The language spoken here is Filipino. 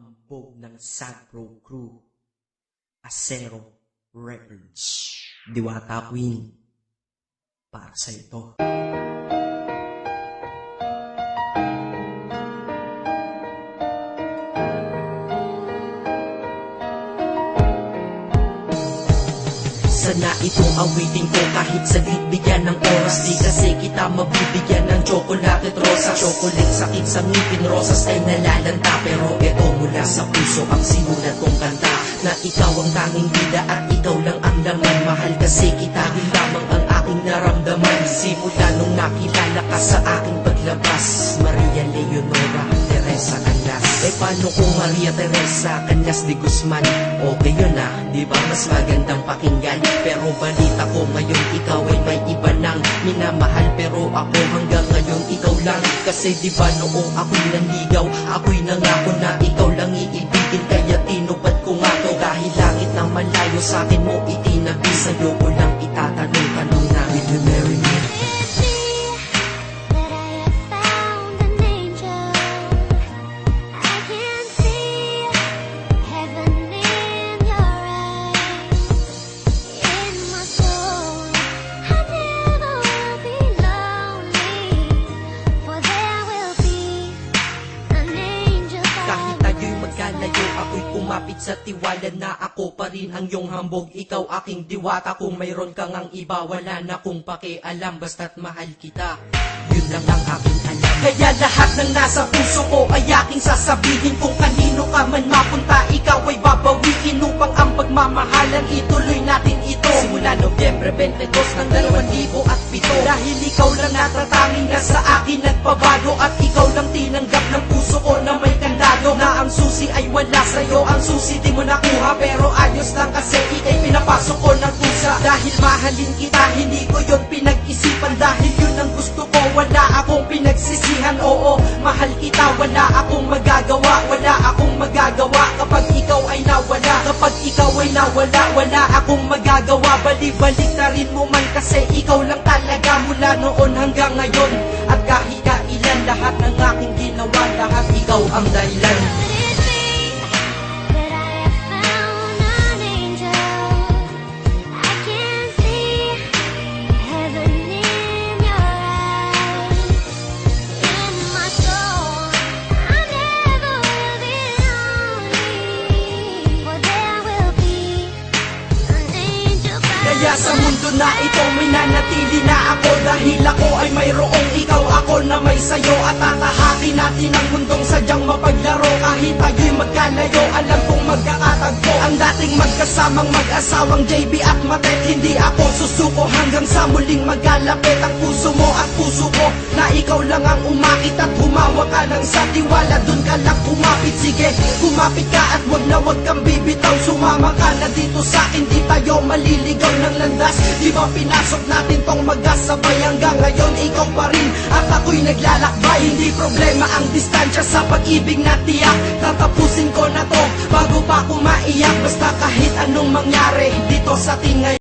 hambog ng Sagro Crew. Acero Records. Diwata Queen. Para sa ito. Sana ito awitin ko kahit saglit bigyan ng oras. Di kasi kita mabibigyan ng chocolate at rosas. Chocolate sakit sa ngipin, rosas ay nalalanta. Pero ito mula sa puso ang sinulat kong kanta. Na ikaw ang tanging bida at ikaw lang ang laman. Mahal kasi kita din lamang ang aking naramdaman. Simula nung nakilala ka sa aking paglabas. Maria Leonora Teresa Canlas Eh paano kung Maria Teresa Canlas de Guzman? Okay yun ah, di ba? Mas magandang pakinggan. Pero balita ko ngayon ikaw ay may iba nang minamahal. Pero ako hanggang ngayon ikaw lang. Kasi di ba noong ako'y nanligaw Ako'y nangako na ikaw lang iibigin. Kaya tinupad ko nga to Dahil langit na malayo sa akin Kumapit sa tiwala na ako pa rin ang iyong hambog. Ikaw aking diwata. Kung mayroon kang ang iba Wala na kong pakialam. Basta't mahal kita. Yun lang ang aking alam. Kaya lahat ng nasa puso ko Ay aking sasabihin. Kung kanino ka man mapunta Ikaw ay babawiin Upang ang pagmamahalan. Ituloy natin ito. Simula Nobyembre 22 ng 2007 Dahil ikaw lang natatanging na sa akin nagpabago At ikaw lang tinanggap ng puso ko na may kandado Na ang susi? Ay wala sa'yo Ang susi. Di mo nakuha Pero ayos lang kasi ikay pinapasok ko ng pusa. Dahil mahalin kita Hindi ko yon pinag-isipan. Dahil yun ang gusto ko Wala akong pinagsisihan. Oo, mahal kita Wala akong magagawa. Wala akong magagawa Kapag ikaw ay nawala. Kapag ikaw ay nawala Wala akong magagawa. Bali-balik na rin mo man Kasi ikaw lang talaga Mula noon hanggang ngayon câu âm đầy lên. Kaya sa mundo na ito, may nanatili na ako. Dahil ako ay mayroong ikaw, Ako na may sayo At tatahakin natin ang mundong sadyang mapaglaro. Kahit tayo'y magkalayo alam kong magkakatagpo. Ang dating magkasamang mag-asawang JB at Matet Hindi ako susuko. Hanggang sa muling magkalapit Ang puso mo at puso ko Na ikaw lang ang umakit at humawa ka ng sa tiwala. Dun ka lang kumapit. Sige, kumapit ka at wag na wag kang bibitaw. Sumama ka na dito sa akin Di tayo maliligaw ng landas. Di ba pinasok natin tong magkasabay Hanggang ngayon? Ikaw pa rin At ako'y naglalakbay. Hindi problema ang distansya sa pag-ibig na tiyak. Tatapusin ko na to Bago pa ako maiyak. Basta kahit anong mangyari Dito sa atin ngayon